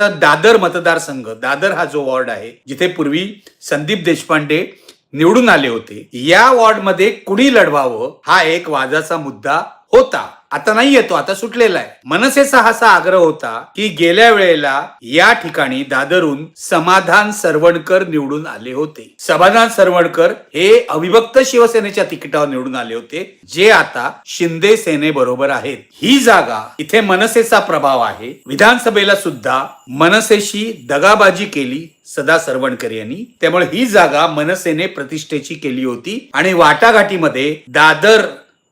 दादर मतदारसंघ दादर हा जो वॉर्ड आहे जिथे पूर्वी संदीप देशपांडे निवडून आले होते या वॉर्डमध्ये कुणी लढवावं हा एक वादाचा मुद्दा होता. आता नाही येतो आता सुटलेला आहे. मनसेचा असा आग्रह होता की गेल्या वेळेला या ठिकाणी दादरून समाधान सरवणकर निवडून आले होते. समाधान सरवणकर हे अविभक्त शिवसेनेच्या तिकिटावर निवडून आले होते जे आता शिंदे सेने बरोबर आहेत. ही जागा इथे मनसेचा प्रभाव आहे. विधानसभेला सुद्धा मनसेशी दगाबाजी केली सदा सरवणकर यांनी. त्यामुळे ही जागा मनसेने प्रतिष्ठेची केली होती आणि वाटाघाटीमध्ये दादर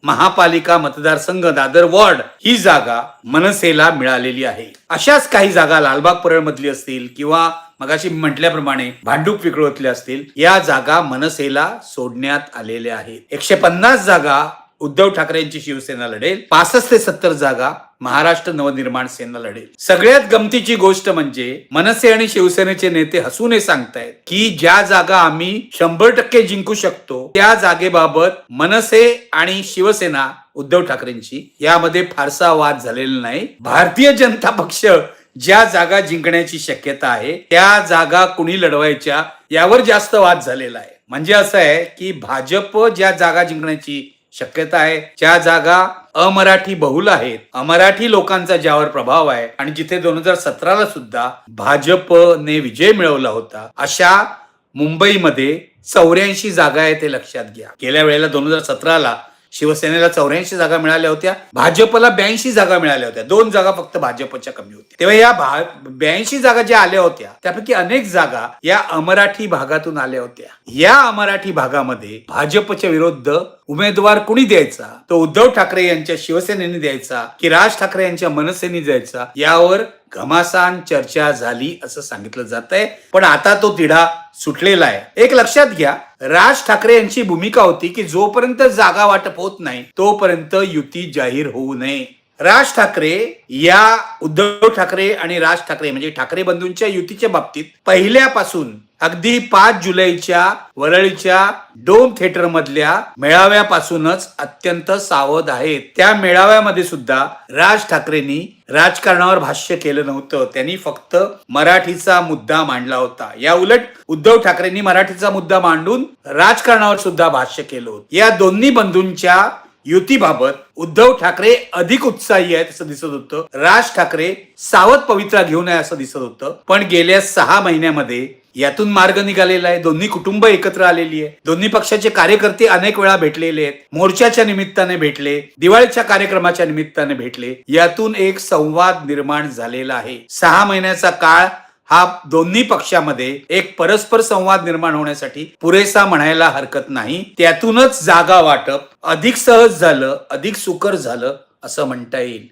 महापालिका मतदारसंघ दादर वॉर्ड ही जागा मनसेला मिळालेली आहे. अशाच काही जागा लालबाग परळ मधली असतील किंवा मगाशी म्हटल्याप्रमाणे भांडूप विक्रोळतल्या असतील या जागा मनसेला सोडण्यात आलेल्या आहेत. एकशे पन्नास जागा उद्धव ठाकरेंची शिवसेना लढेल पासष्ट ते सत्तर जागा महाराष्ट्र नवनिर्माण सेना लढेल. सगळ्यात गमतीची गोष्ट म्हणजे मनसे आणि शिवसेनेचे नेते हसून हे सांगतायत की ज्या जागा आम्ही शंभर टक्के जिंकू शकतो त्या जागेबाबत मनसे आणि शिवसेना उद्धव ठाकरेंची यामध्ये फारसा वाद झालेला नाही. भारतीय जनता पक्ष ज्या जागा जिंकण्याची शक्यता आहे त्या जागा कुणी लढवायच्या यावर जास्त वाद झालेला आहे. म्हणजे असं आहे की भाजप ज्या जागा जिंकण्याची शक्यता आहे. ज्या जागा अमराठी बहुल आहेत अमराठी लोकांचा ज्यावर प्रभाव आहे आणि जिथे दोन हजार सतराला सुद्धा भाजपने विजय मिळवला होता अशा मुंबईमध्ये चौऱ्याऐंशी जागा आहे ते लक्षात घ्या. गेल्या वेळेला दोन हजार सतराला शिवसेनेला चौऱ्याऐंशी जागा मिळाल्या होत्या भाजपला ब्याऐंशी जागा मिळाल्या होत्या. दोन जागा फक्त भाजपच्या कमी होत्या. तेव्हा या ब्याऐंशी जागा ज्या आल्या होत्या त्यापैकी अनेक जागा या अमराठी भागातून आल्या होत्या. या अमराठी भागामध्ये भाजपच्या विरुद्ध उमेदवार कुणी द्यायचा? तो उद्धव ठाकरे यांच्या शिवसेनेने द्यायचा की राज ठाकरे यांच्या मनसेने द्यायचा? यावर घमासान चर्चा झाली असं सांगितलं जात आहे पण आता तो तिढा सुटलेला आहे. एक लक्षात घ्या राज ठाकरे यांची भूमिका होती की जोपर्यंत जागा वाटप होत नाही तोपर्यंत युती जाहीर होऊ नये. राज ठाकरे या उद्धव ठाकरे आणि राज ठाकरे म्हणजे ठाकरे बंधूंच्या युतीच्या बाबतीत पहिल्यापासून अगदी पाच जुलैच्या वरळीच्या डोम थिएटर मधल्या मेळाव्यापासूनच अत्यंत सावध आहेत त्या मेळाव्यामध्ये सुद्धा राज ठाकरेंनी राजकारणावर भाष्य केलं नव्हतं. त्यांनी फक्त मराठीचा मुद्दा मांडला होता. या उलट उद्धव ठाकरेंनी मराठीचा मुद्दा मांडून राजकारणावर सुद्धा भाष्य केलं होतं. या दोन्ही बंधूंच्या युतीबाबत उद्धव ठाकरे अधिक उत्साही आहेत असं दिसत होतं. राज ठाकरे सावध पवित्रा घेऊन आहे असं दिसत होतं. पण गेल्या सहा महिन्यामध्ये यातून मार्ग निघालेला आहे. दोन्ही कुटुंब एकत्र आलेली आहे. दोन्ही पक्षाचे कार्यकर्ते अनेक वेळा भेटलेले आहेत. मोर्चाच्या निमित्ताने भेटले. दिवाळीच्या कार्यक्रमाच्या निमित्ताने भेटले. यातून एक संवाद निर्माण झालेला आहे. सहा महिन्याचा काळ हा दोन्ही पक्षामध्ये एक परस्पर संवाद निर्माण होण्यासाठी पुरेसा म्हणायला हरकत नाही. त्यातूनच जागा वाटप अधिक सहज झालं अधिक सुकर झालं असं म्हणता येईल.